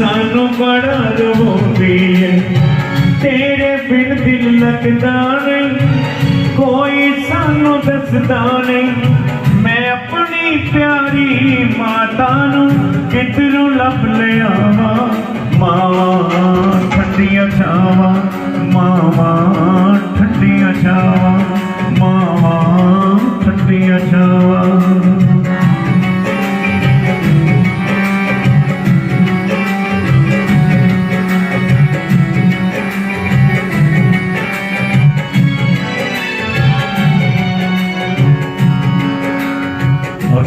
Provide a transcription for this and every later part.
ਸਾਨੂੰ ਬੜਾ ਰਵਾਉਂਦੀ ਏ ਤੇਰੇ ਬਿਨ ਦਿਲ ਲੱਗਦਾ ਨਹੀਂ, ਕੋਈ ਸਾਨੂੰ ਦੱਸਦਾ ਨਹੀਂ। ਮੈਂ ਆਪਣੀ ਪਿਆਰੀ ਮਾਤਾ ਨੂੰ ਕਿਧਰੋਂ ਲੱਭ ਲਿਆਵਾਂ ਮਾਵਾਂ ਠੰਡੀਆਂ ਛਾਵਾਂ, ਮਾਵਾਂ ਠੰਡੀਆਂ ਛਾਵਾਂ।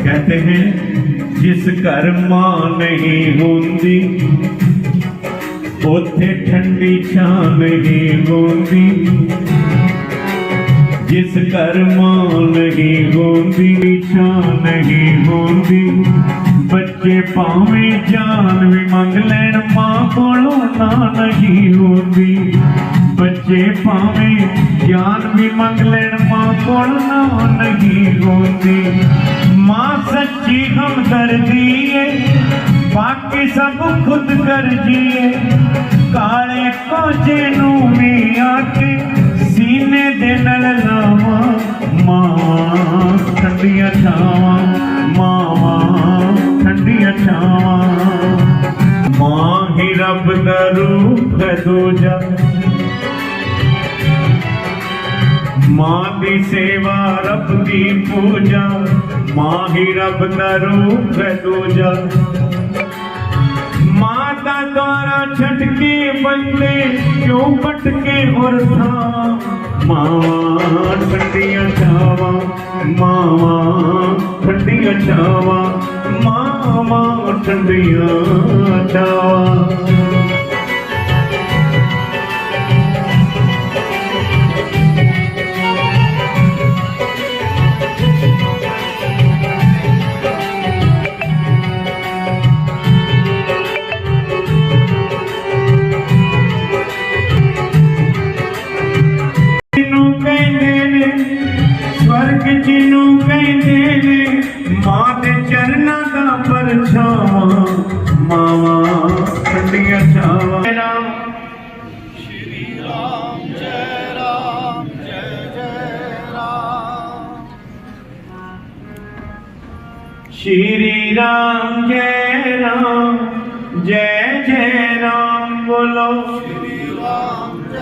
कहते हैं जिस घर मां नहीं होती ਉੱਥੇ ਠੰਡੀ ਛਾਂ ਨਹੀਂ ਹੁੰਦੀ ਜਿਸ ਘਰ ਮਾਂ ਨਹੀਂ ਹੁੰਦੀ ਛਾਂ ਨਹੀਂ ਹੁੰਦੀ ਬੱਚੇ ਭਾਵੇਂ ਜਾਨ ਵੀ ਮੰਗ ਲੈਣ ਮਾਂ ਕੋਲੋਂ ਨਾ ਨਹੀਂ ਹੁੰਦੀ ਬੱਚੇ ਭਾਵੇਂ ਜਾਨ ਵੀ ਮੰਗ ਲੈਣ ਮਾਂ ਕੋਲ ਬਾਕੀ ਸਭ ਖੁਦ ਕਰ ਜੀਏ। ਕਾਲੇ ਕੋਝੇ ਨੂੰ ਵੀ ਆ ਕੇ ਸੀਨੇ ਦੇ ਨਾਲ ਲਾਵਾਂ ਮਾਂ ਠੰਡੀਆਂ ਛਾਵਾਂ, ਮਾਵਾਂ ਠੰਡੀਆਂ ਛਾਵਾਂ। ਮਾਂ ਹੀ ਰੱਬ ਦਾ ਰੂਪ ਹੈ ਮਾਂ ਦੀ ਸੇਵਾ ਰੱਬ ਦੀ ਪੂਜਾ ਮਾਂ ਹੀ ਰੱਬ ਦਾ ਰੂਪ ਹੈ ਦੂਜਾ। ਦਾ ਦੁਆਰਾ ਛਟਕੇ ਕੇ ਬੰਦੇ ਕਿਉਂ ਭਟਕੇ ਹੋਰ ਥਾਂ? ਮਾਂ ਠੰਡੀਆਂ ਛਾਵਾਂ, ਮਾਵਾਂ ਠੰਡੀਆਂ ਛਾਵਾਂ, ਮਾਵਾਂ ਠੰਡੀਆਂ ਛਾਵਾਂ। ਦਾ ਪਰਛਾਵਾਂ ਮਾਵਾਂ ਠੰਡੀਆਂ ਛਾਵਾਂ ਰਾਮ ਸ਼੍ਰੀ ਰਾਮ ਜੈ ਰਾਮ ਜੈ ਜੈ ਰਾਮ ਬੋਲੋ ਖੇਲ ਗਵਾਇਆ ਰਾਮ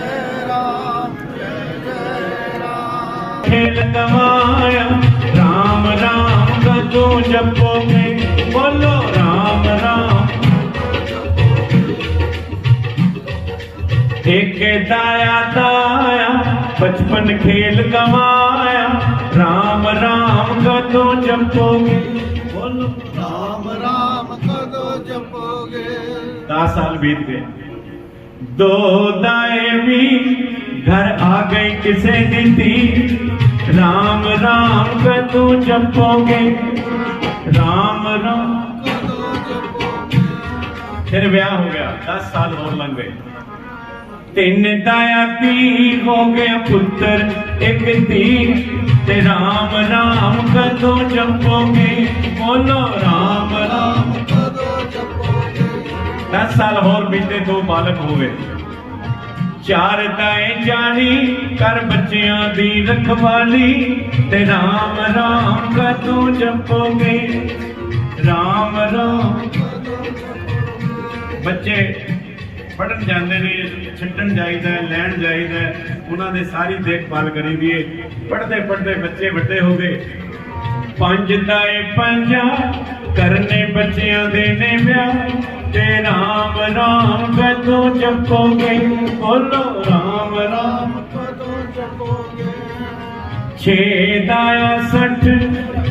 ਰਾਮ ਕਦੋਂ ਜਪੋਗੇ ਬੋਲੋ ਰਾਮ ਰਾਮ ਇੱਕ ਦਾਇਆ ਦਾਇਆ ਬਚਪਨ ਖੇਲ ਗਵਾਇਆ ਰਾਮ ਰਾਮ ਕਦੋਂ ਜਪੋਗੇ ਬੋਲੋ ਰਾਮ ਰਾਮ ਕਦੋਂ ਜਪੋਗੇ 10 ਸਾਲ ਬੀਤ ਗਏ ਦੋ ਦਾਏ ਵੀ ਘਰ ਆ ਗਈ ਕਿਸੇ ਦੀ ਧੀ ਰਾਮ ਰਾਮ ਕਦੋਂ ਜਪੋਗੇ ਰਾਮ ਰਾਮ। ਫਿਰ ਵਿਆਹ ਹੋ ਗਿਆ 10 ਸਾਲ ਹੋਰ ਲੰਘ ਗਏ। ਤਿੰਨ ਤਾਇਆ ਧੀ ਹੋ ਗਿਆ ਪੁੱਤਰ, ਇੱਕ ਧੀ। ਤੇ ਰਾਮ ਰਾਮ ਕਦੋਂ ਜਪੋਗੇ? ਬੋਲੋ, ਰਾਮ ਰਾਮ। ਕਦੋਂ ਜਪੋਗੇ 10 ਸਾਲ ਹੋਰ ਬੀਤੇ ਦੋ ਬਾਲਕ ਹੋਵੇ। ਚਾਰ ਦਾਏ ਜਾਣੀ ਕਰ ਬੱਚਿਆਂ ਦੀ ਰਖਵਾਲੀ ਤੇ ਰਾਮ ਰਾਮ ਕਦੋਂ ਜਪੋਗੇ? ਰਾਮ ਰਾਮ। ਬੱਚੇ ਪੜਨ ਜਾਂਦੇ ਨੇ, ਛੱਡਣ ਜਾਈਦਾ, ਲੈਣ ਜਾਈਦਾ, ਉਹਨਾਂ ਦੇ ਸਾਰੀ ਦੇਖਭਾਲ ਕਰੀ ਦੀਏ ਪੜਦੇ ਪੜਦੇ ਬੱਚੇ ਵੱਡੇ ਹੋ ਗਏ। ਪੰਜ ਤਾਏ ਪੰਜਾ ਕਰਨੇ ਬੱਚਿਆਂ ਦੇ ਨੇ ਵਿਆਹ। ਤੇ ਰਾਮ ਰਾਮ ਕਦੋਂ ਜਪੋਗੇ? ਬੋਲੋ ਰਾਮ ਰਾਮ ਕਦੋਂ ਜਪੋਗੇ? ਛੇ ਦਾਇਆ ਸੱਠ,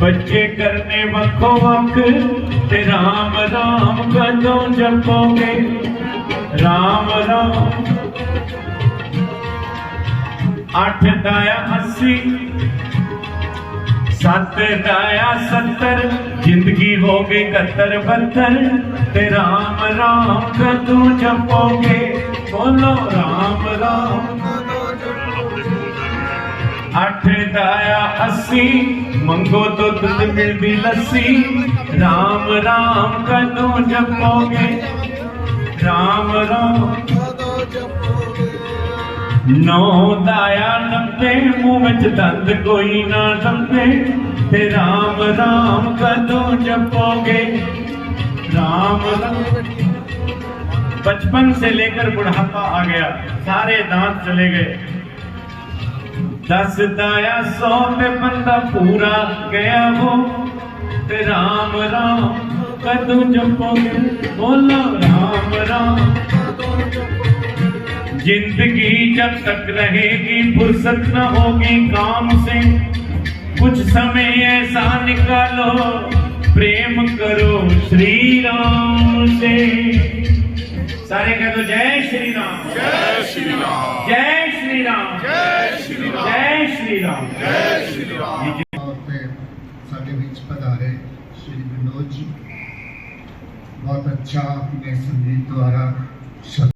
ਬੱਚੇ ਕਰਨੇ ਵੱਖੋ ਵੱਖ। ਤੇ ਰਾਮ ਰਾਮ ਕਦੋਂ ਜਪੋਗੇ? ਰਾਮ ਰਾਮ। ਅੱਠ ਦਾਇਆ 80 ਛੱਤ ਡਾਇਆ 70 ਜ਼ਿੰਦਗੀ ਹੋ ਗਈ 71 72 ਤੇ ਰਾਮ ਰਾਮ ਕਦੋਂ ਜਪੋਗੇ? ਬੋਲੋ ਰਾਮ ਰਾਮ। ਅੱਠ ਡਾਇਆ 80 ਮੰਗੋ ਦੁੱਧ ਤੇ ਮਿਲਦੀ ਲੱਸੀ। ਰਾਮ ਰਾਮ ਕਦੋਂ ਜਪੋਗੇ? ਰਾਮ ਰਾਮ। ਨੌ ਦਾਇਆ ਮੂੰਹ ਵਿੱਚ ਦੰਦ ਕੋਈ ਨਾ ਲੱਭੇ ਤੇ ਰਾਮ ਰਾਮ ਕਦੋਂ ਜਪੋਗੇ राम राम बचपन से लेकर बुढ़ापा आ गया सारे दांत चले गए दस दाया सौ पे बंदा पूरा गया वो ते राम राम कदू जपोगे बोलो राम राम ਕਦੋਂ ਜਪੋਗੇ ज़िंदगी जब तक रहेगी फुर्सत न होगी काम से। कुछ समय ऐसा निकालो प्रेम करो श्री राम से। सारे कह दो जय श्री राम जय श्री राम जय श्री राम जय श्री राम जय श्री राम जय श्री राम बहुत अच्छा अपने संगीत द्वारा